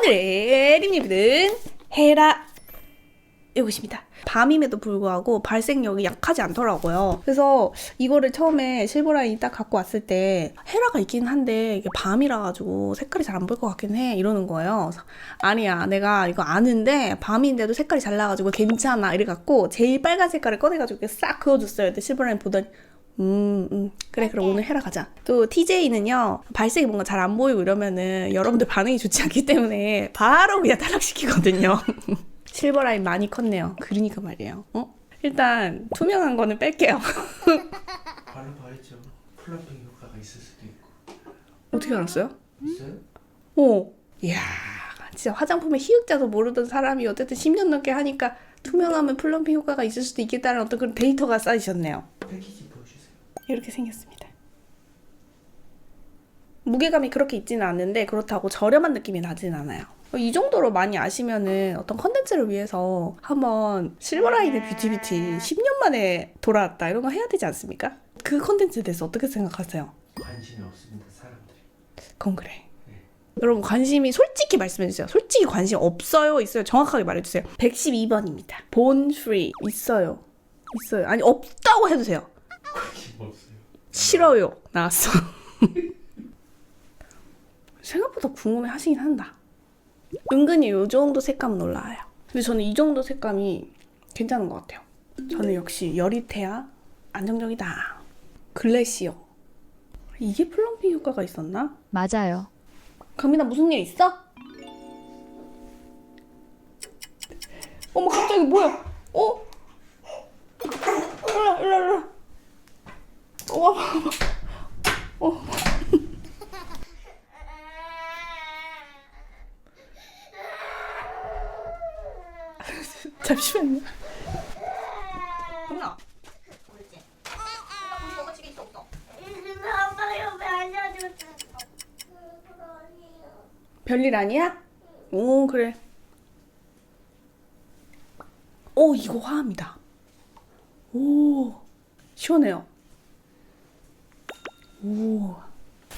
오늘의 립립은 헤라 이것입니다. 밤임에도 불구하고 발색력이 약하지 않더라고요. 그래서 이거를 처음에 실버라인이 딱 갖고 왔을 때 헤라가 있긴 한데 이게 밤이라 가지고 색깔이 잘 안 보일 것 같긴 해 이러는 거예요. 아니야 내가 이거 아는데 밤인데도 색깔이 잘 나가지고 괜찮아 이래 갖고 제일 빨간 색깔을 꺼내가지고 싹 그어줬어요. 근데 실버라인 보더니 음, 음, 그래, 그럼 오늘 해라 가자. 또 TJ는요, 발색이 뭔가 잘 안 보이고 이러면은 여러분들 반응이 좋지 않기 때문에 바로 그냥 탈락시키거든요. 실버 라인 많이 컸네요. 그러니까 말이에요. 어? 일단, 투명한 거는 뺄게요. 발라봐야죠. 플럼핑 효과가 있을 수도 있고. 어떻게 알았어요? 있어요? 오, 이야, 진짜 화장품의 희흑자도 모르던 사람이 어쨌든 10년 넘게 하니까 투명하면 플럼핑 효과가 있을 수도 있겠다는 어떤 그런 데이터가 쌓이셨네요. 패키지. 이렇게 생겼습니다. 무게감이 그렇게 있지는 않는데 그렇다고 저렴한 느낌이 나진 않아요. 이 정도로 많이 아시면은 어떤 컨텐츠를 위해서 한번 실버라인의 뷰티뷰티 10년 만에 돌아왔다 이런 거 해야 되지 않습니까? 그 컨텐츠에 대해서 어떻게 생각하세요? 관심이 없습니다, 사람들이. 그건 그래. 여러분 관심이 솔직히 말씀해주세요. 솔직히 관심 없어요? 있어요? 정확하게 말해주세요. 112번입니다. 본 프리 있어요. 있어요. 아니 없다고 해주세요. 싫어요. 나왔어. 생각보다 궁금해 하시긴 한다. 은근히 이 정도 색감은 올라와요. 근데 저는 이 정도 색감이 괜찮은 것 같아요. 저는 역시 여리테야 안정적이다. 글래시어. 이게 플럼핑 효과가 있었나? 맞아요. 강민아 무슨 일 있어? 어머 갑자기 뭐야? 어? 일로 일로 일로. 와. 어. 잠시만요. 강민아. 아빠가 왜 알려줬어? 그러니요. 별일 아니야? 오 그래. 오 이거 화합니다. 오 시원해요. 오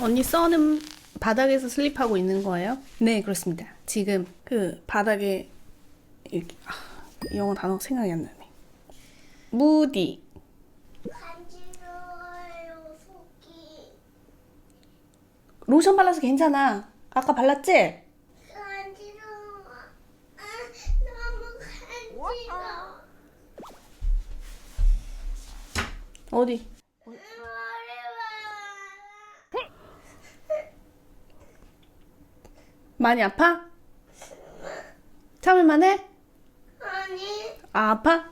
언니 써는 바닥에서 슬립하고 있는 거예요? 네 그렇습니다. 지금 그 바닥에 이렇게 아, 영어 단어 생각이 안 나네. 무디 간지러워요 속이. 로션 발라서 괜찮아. 아까 발랐지? 간지러워. 아, 너무 간지러워. 어디? 머리가 많이 아파? 참을만 해? 아니 아 아파?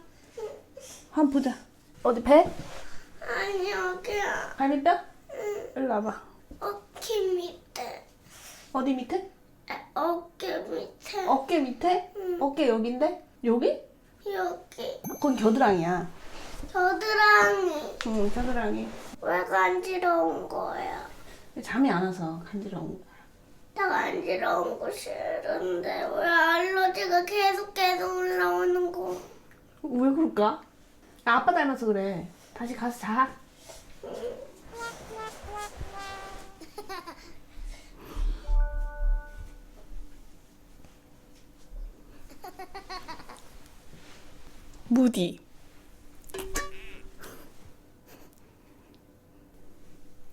한번 보자. 어디 배? 아니 여기야. 갈비뼈? 일로 와봐. 어깨 밑에. 어디 밑에? 아, 어깨 밑에. 어깨 밑에? 어깨 여긴데? 여기? 여기. 그건 겨드랑이야. 겨드랑이. 응, 겨드랑이. 왜 간지러운 거야? 잠이 안 와서 간지러운 거야. 나 간지러운 거 싫은데 왜 알러지가 계속 계속 올라오는 거? 왜 그럴까? 아, 아빠 닮아서 그래. 다시 가서 자. 무디.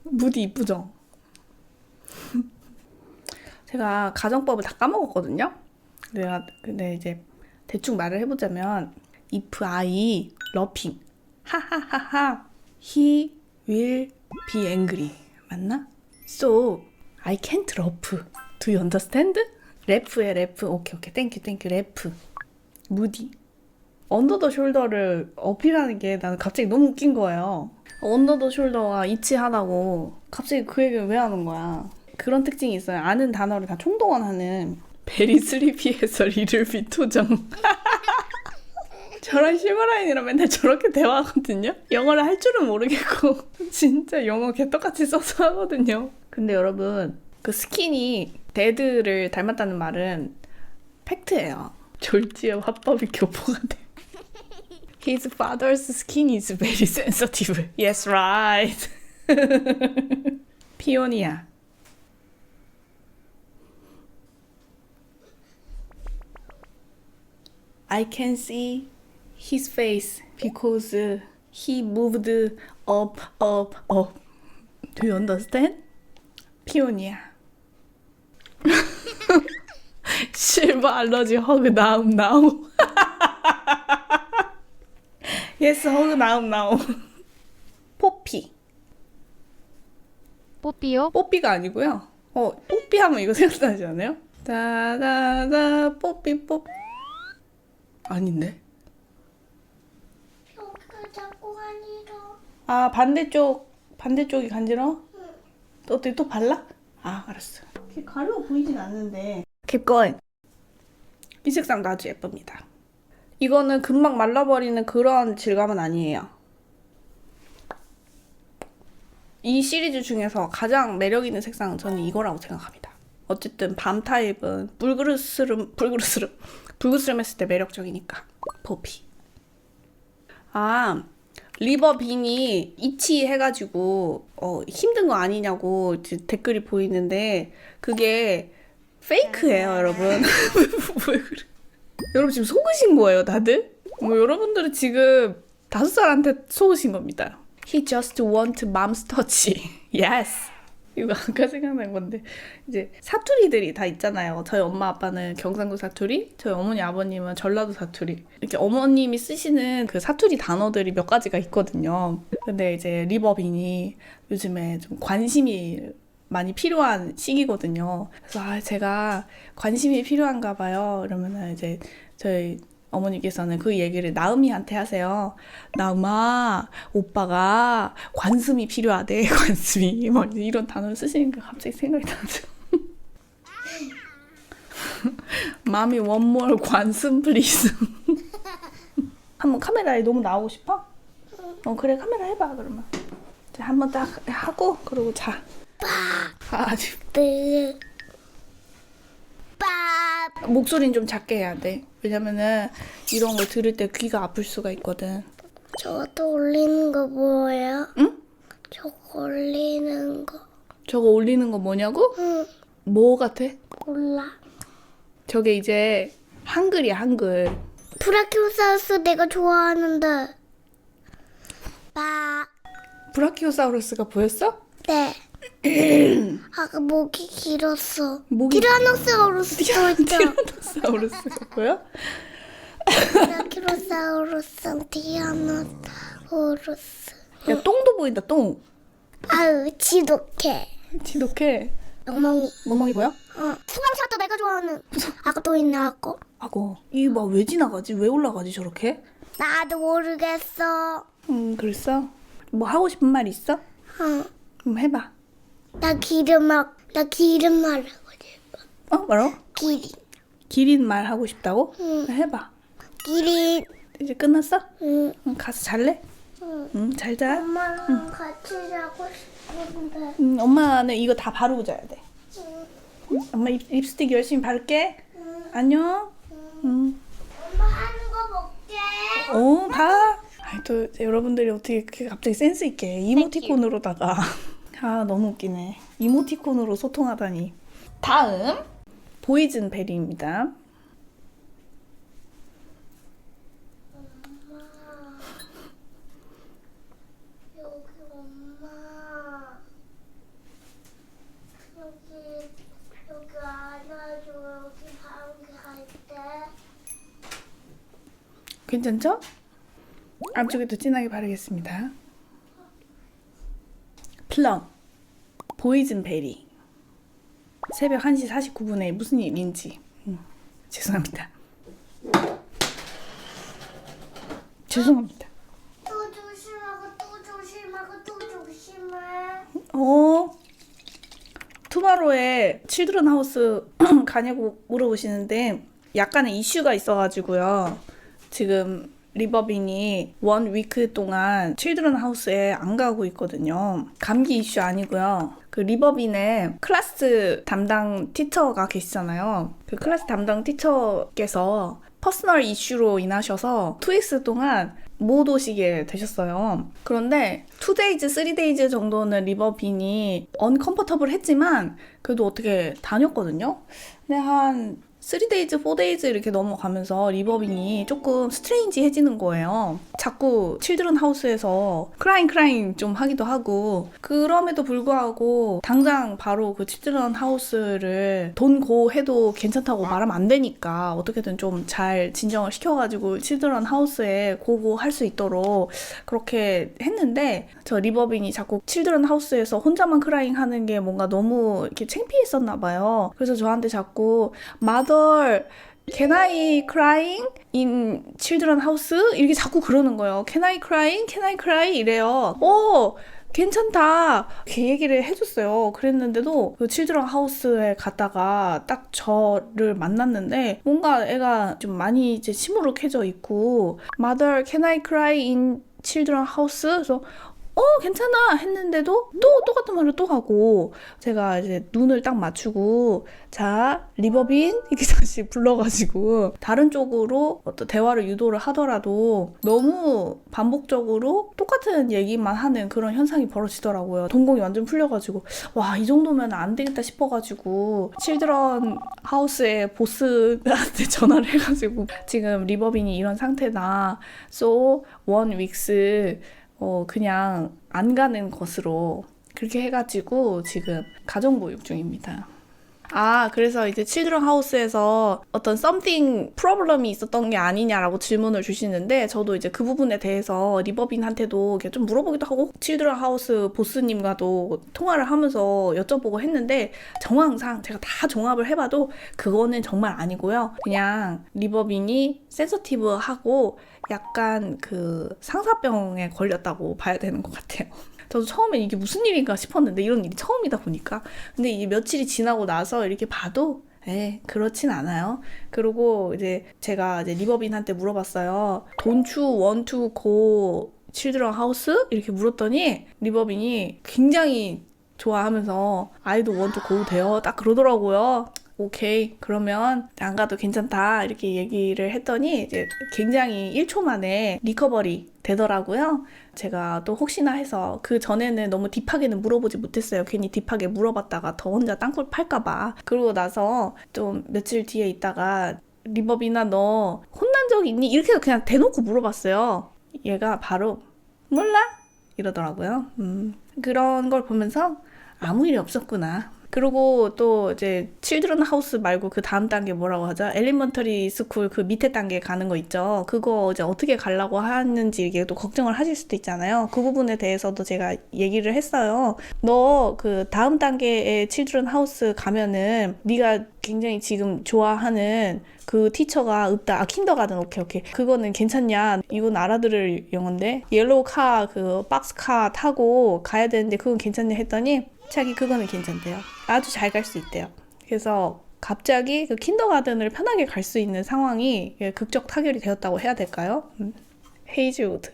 무디 이쁘죠? 제가 가정법을 다 까먹었거든요. 내가 근데 이제 대충 말을 해보자면 if I loving 하하하하 he will be angry 맞나? So I can't love. Do you understand? 래프에 래프 오케이 오케이 땡큐 땡큐 래프 무디 언더 더 숄더를 어필하는 게 나는 갑자기 너무 웃긴 거예요. 언더 더 숄더와 이치하다고 갑자기 그 얘기를 왜 하는 거야? 그런 특징이 있어요. 아는 단어를 다 총동원하는 베리 슬리피에서 리를 비토정. 저랑 실버라인이랑 맨날 저렇게 대화하거든요. 영어를 할 줄은 모르겠고 진짜 영어 개떡같이 써서 하거든요. 근데 여러분 그 스킨이 데드를 닮았다는 말은 팩트예요. 졸지의 화법이 교포가 돼. His father's skin is very sensitive. Yes, right. 피오니아. I can see his face because he moved up, up, up. Do you understand? 피오니아. 실버 알러지 허그 나움 나움. 예스 허그 나움 나움. 포피. 뽀삐요? 뽀삐가 아니고요. 어, 뽀삐 하면 이거 생각나지 않아요? 다다다 뽀삐 뽀 아닌데? 여기가 자꾸 간지러. 아 반대쪽 반대쪽이 간지러? 또 어떻게 또 발라? 아 알았어. 이렇게 가려워 보이진 않는데. Keep going. 이 색상도 아주 예쁩니다. 이거는 금방 말라버리는 그런 질감은 아니에요. 이 시리즈 중에서 가장 매력 있는 색상은 저는 이거라고 생각합니다. 어쨌든 밤 타입은 불그스름 불그스름 불그스름했을 때 매력적이니까 포피. 아 리버빈이 이치 해가지고 어, 힘든 거 아니냐고 댓글이 보이는데 그게 페이크예요, 여러분. 왜 그래? 여러분 지금 속으신 거예요, 다들? 뭐 여러분들은 지금 다섯 살한테 속으신 겁니다. He just want mom's touch. Yes. 이거 아까 생각난 건데 이제 사투리들이 다 있잖아요. 저희 엄마 아빠는 경상도 사투리, 저희 어머니 아버님은 전라도 사투리. 이렇게 어머님이 쓰시는 그 사투리 단어들이 몇 가지가 있거든요. 근데 이제 리버빈이 요즘에 좀 관심이 많이 필요한 시기거든요. 그래서 아, 제가 관심이 필요한가 봐요. 이러면은 이제 저희 어머니께서는 그 얘기를 나음이한테 하세요. 나음아, 오빠가 관심이 필요하대, 관심이. 막 이런 단어를 쓰시니까 갑자기 생각이 나죠. 마미 원몰 관심 플리즈. 한번 카메라에 너무 나오고 싶어? 어 그래 카메라 해봐 그러면. 자, 한번 딱 하고 그러고 자. 아, 아직. 목소리는 좀 작게 해야 돼. 왜냐면은 이런 거 들을 때 귀가 아플 수가 있거든. 저것도 올리는 거 뭐예요? 응? 저거 올리는 거. 저거 올리는 거 뭐냐고? 응. 뭐 같아? 몰라. 저게 이제 한글이야 한글. 브라키오사우스 내가 좋아하는데. 빠. 브라키오사우루스가 보였어? 네. 아까 목이 길었어. 목이 티라노사우루스도 있다. 티라노사우루스가 보여? 브라키오사우루스, 티라노사우루스. 야 똥도 보인다 똥. 아유, 지독해. 지독해. 엉망이. 멍멍이 보여? 어. 수강샷도 내가 좋아하는. 아까 또 있네, 아까. 아고 이게 막왜 지나가지? 왜 올라가지 저렇게? 나도 모르겠어. 음 글쎄. 뭐 하고 싶은 말 있어? 어. 음 해봐. 나 기름 막, 나 기름 말하고 싶어. 어 뭐라고? 기린. 기린 말 하고 싶다고? 응. 해봐. 기린. 이제 끝났어? 응. 응, 가서 잘래? 응. 응, 잘 자. 엄마랑 같이 자고 싶은데. 응, 엄마는 이거 다 바르고 자야 돼. 응. 응, 엄마 립, 립스틱 열심히 바를게. 안녕. 응. 엄마 하는 거 볼게. 어, 봐. 아이, 또 여러분들이 어떻게 이렇게 갑자기 센스 있게 이모티콘으로다가 아 너무 웃기네. 이모티콘으로 소통하다니. 다음 보이즌 베리입니다. 여기 엄마. 여기, 여기 안아줘. 여기 방귀 할 때. 괜찮죠? 앞쪽에 더 진하게 바르겠습니다. 플럼 보이즌 베리 새벽 1시 49분에 무슨 일인지 음, 죄송합니다. 죄송합니다. 또 조심하고 또 조심하고 또 조심해. 어 투마로에 칠드런 하우스 가냐고 물어보시는데 약간의 이슈가 있어가지고요. 지금 리버빈이 원 위크 동안 칠드런 하우스에 안 가고 있거든요. 감기 이슈 아니고요. 그 리버빈의 클래스 담당 티처가 계시잖아요. 그 클래스 담당 티처께서 퍼스널 이슈로 인하셔서 2weeks 동안 못 오시게 되셨어요. 그런데 2days, 3days 정도는 리버빈이 언컴포터블 했지만 그래도 어떻게 다녔거든요. 근데 한 3days, 4days 이렇게 넘어가면서 리버빙이 조금 스트레인지해지는 거예요. 자꾸 칠드런 하우스에서 크라잉 크라잉 좀 하기도 하고 그럼에도 불구하고 당장 바로 그 칠드런 하우스를 돈 고 해도 괜찮다고 말하면 안 되니까 어떻게든 좀 잘 진정을 시켜가지고 칠드런 하우스에 고고 할 수 있도록 그렇게 했는데 저 리버빙이 자꾸 칠드런 하우스에서 혼자만 크라잉 하는 게 뭔가 너무 이렇게 창피했었나 봐요. 그래서 저한테 자꾸 mother Can I crying in children house? 이렇게 자꾸 그러는 거예요. Can I crying? Can I cry? 이래요. 오! 괜찮다. 이렇게 얘기를 해줬어요. 그랬는데도 그 칠드런 하우스에 갔다가 딱 저를 만났는데 뭔가 애가 좀 많이 이제 시무룩해져 있고 Mother, can I cry in children house? 그래서 어 괜찮아 했는데도 또 똑같은 말을 또 하고 제가 이제 눈을 딱 맞추고 자 리버빈 이렇게 다시 불러가지고 다른 쪽으로 어떤 대화를 유도를 하더라도 너무 반복적으로 똑같은 얘기만 하는 그런 현상이 벌어지더라고요. 동공이 완전 풀려가지고 와 이 정도면 안 되겠다 싶어가지고 칠드런 하우스의 보스한테 전화를 해가지고 지금 리버빈이 이런 상태다. So one weeks 어, 그냥 안 가는 것으로 그렇게 해가지고 지금 가정보육 중입니다. 아, 그래서 이제 칠드런 하우스에서 어떤 something 프로블럼이 있었던 게 아니냐라고 질문을 주시는데 저도 이제 그 부분에 대해서 리버빈한테도 이렇게 좀 물어보기도 하고 칠드런 하우스 보스님과도 통화를 하면서 여쭤보고 했는데 정황상 제가 다 종합을 해봐도 그거는 정말 아니고요. 그냥 리버빈이 센서티브하고 약간 그 상사병에 걸렸다고 봐야 되는 것 같아요. 저도 처음에 이게 무슨 일인가 싶었는데 이런 일이 처음이다 보니까 근데 이게 며칠이 지나고 나서 이렇게 봐도 에 그렇진 않아요. 그리고 이제 제가 이제 리버빈한테 물어봤어요. Want to go children house? 이렇게 물었더니 리버빈이 굉장히 좋아하면서 want to go 돼요. 딱 그러더라고요. 오케이 그러면 안 가도 괜찮다 이렇게 얘기를 했더니 이제 굉장히 1초 만에 리커버리 되더라고요. 제가 또 혹시나 해서 그 전에는 너무 딥하게는 물어보지 못했어요. 괜히 딥하게 물어봤다가 더 혼자 땅굴 팔까봐. 그러고 나서 좀 며칠 뒤에 있다가 리버비나 너 혼난 적 있니? 이렇게 그냥 대놓고 물어봤어요. 얘가 바로 몰라 이러더라고요. 음, 그런 걸 보면서 아무 일이 없었구나. 그리고 또 이제 칠드런 하우스 말고 그 다음 단계 뭐라고 하죠? 엘리먼터리 스쿨 그 밑에 단계 가는 거 있죠. 그거 이제 어떻게 가려고 하는지 이게 또 걱정을 하실 수도 있잖아요. 그 부분에 대해서도 제가 얘기를 했어요. 너 그 다음 단계의 칠드런 하우스 가면은 네가 굉장히 지금 좋아하는 그 티처가 없다. 아, 킨더가든 오케이 오케이. 그거는 괜찮냐? 이건 알아들을 영어인데 옐로우 카 그 박스 카 타고 가야 되는데 그건 괜찮냐 했더니 자기 그거는 괜찮대요. 아주 잘 갈 수 있대요. 그래서 갑자기 그 킨더가든을 편하게 갈 수 있는 상황이 예, 극적 타결이 되었다고 해야 될까요? 음. 헤이즈우드.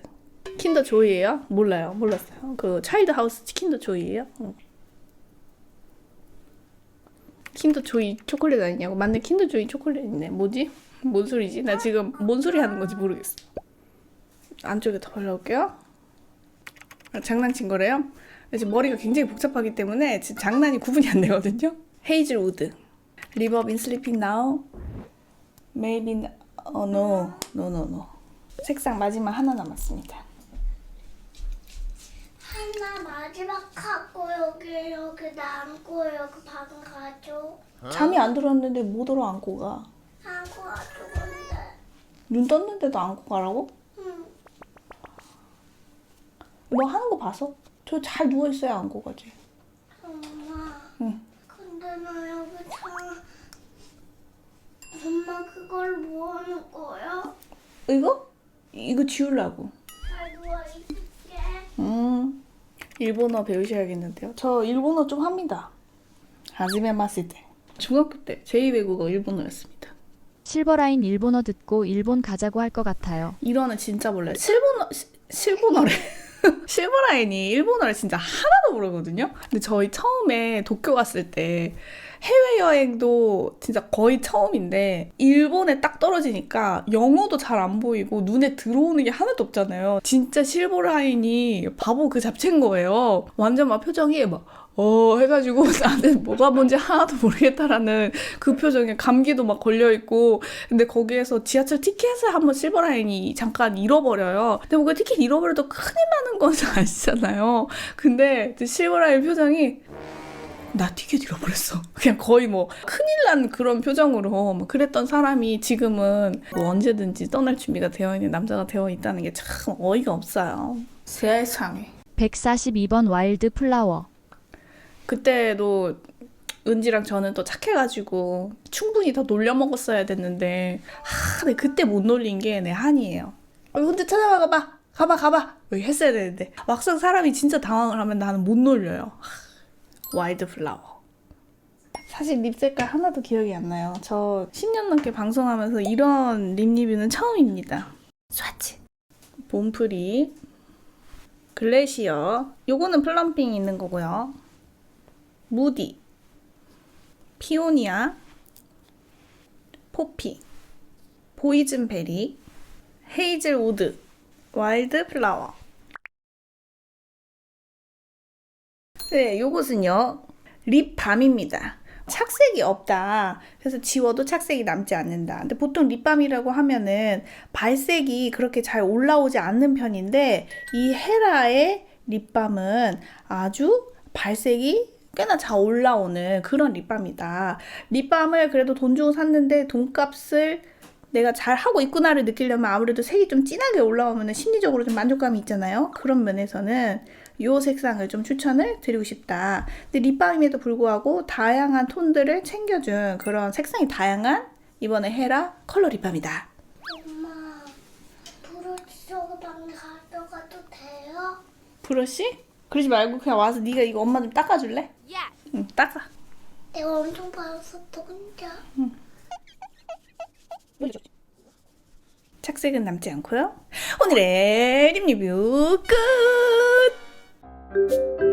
킨더 조이예요? 몰라요. 몰랐어요. 그 차일드 하우스 킨더 조이예요? 응. 킨더 조이 초콜릿 아니냐고? 맞네. 킨더 조이 초콜릿 있네. 뭐지? 뭔 소리지? 나 지금 뭔 소리 하는 건지 모르겠어. 안쪽에 더 발라올게요. 아, 장난친 거래요? 지금 머리가 굉장히 복잡하기 때문에 지금 장난이 구분이 안 되거든요. 헤이즐 우드. 리버빈 슬리핑 나우. Maybe 어 no no no no. 색상 마지막 하나 남았습니다. 하나 마지막 하고 여기 여기 남고 여기 방금 가죠. 잠이 안 들었는데 못 들어 안고 가. 하고 가죠 근데. 눈 떴는데도 안고 가라고? 응. 뭐 하는 거 봤어? 저 잘 누워 있어야 안 고 가지. 엄마. 응. 근데 나 여기 참. 엄마 그걸 뭐 하는 거야? 이거? 이거 지우려고. 잘 누워 있을게. 음. 일본어 배우셔야겠는데요. 저 일본어 좀 합니다. 하지메 마시테. 중학교 때 제2 외국어 일본어였습니다. 실버라인 일본어 듣고 일본 가자고 할 것 같아요. 일어는 진짜 몰라요. 실본어, 시- 실본어래. 실버라인이 일본어를 진짜 하나도 모르거든요. 근데 저희 처음에 도쿄 갔을 때 해외여행도 진짜 거의 처음인데 일본에 딱 떨어지니까 영어도 잘 안 보이고 눈에 들어오는 게 하나도 없잖아요. 진짜 실버라인이 바보 그 잡채인 거예요. 완전 막 표정이 막 어 해가지고 나는 뭐가 뭔지 하나도 모르겠다라는 그 표정에 감기도 막 걸려 있고 근데 거기에서 지하철 티켓을 한번 실버라인이 잠깐 잃어버려요. 근데 뭐 그 티켓 잃어버려도 큰일 나는 건 아시잖아요. 근데 그 실버라인 표정이 나 티켓 잃어버렸어. 그냥 거의 뭐 큰일 난 그런 표정으로 뭐 그랬던 사람이 지금은 뭐 언제든지 떠날 준비가 되어 있는 남자가 되어 있다는 게 참 어이가 없어요. 세상에. 142번 와일드 플라워. 그때도 은지랑 저는 또 착해가지고 충분히 더 놀려 먹었어야 됐는데 하, 근데 그때 못 놀린 게 내 한이에요. 어, 혼자 찾아와 가봐, 가봐, 가봐 여기 했어야 되는데 막상 사람이 진짜 당황을 하면 나는 못 놀려요. 하, 와일드 플라워. 사실 립 색깔 하나도 기억이 안 나요. 저 10년 넘게 방송하면서 이런 립 리뷰는 처음입니다. 스와치. 봄프리. 글래시어. 요거는 플럼핑 있는 거고요. 무디, 피오니아, 포피, 보이즌베리, 헤이즐우드, 와일드 플라워. 네, 요것은요. 립밤입니다. 착색이 없다. 그래서 지워도 착색이 남지 않는다. 근데 보통 립밤이라고 하면은 발색이 그렇게 잘 올라오지 않는 편인데 이 헤라의 립밤은 아주 발색이 꽤나 잘 올라오는 그런 립밤이다. 립밤을 그래도 돈 주고 샀는데 돈값을 내가 잘 하고 있구나를 느끼려면 아무래도 색이 좀 진하게 올라오면 심리적으로 좀 만족감이 있잖아요. 그런 면에서는 이 색상을 좀 추천을 드리고 싶다. 근데 립밤임에도 불구하고 다양한 톤들을 챙겨준 그런 색상이 다양한 이번에 헤라 컬러 립밤이다. 엄마, 브러쉬 가져가도 돼요? 브러쉬? 그러지 말고 그냥 와서 네가 이거 엄마 좀 닦아줄래? 응, 닦아. 내가 엄청 받았어, 혼자. 착색은 남지 않고요. 오늘의 립 리뷰 끝!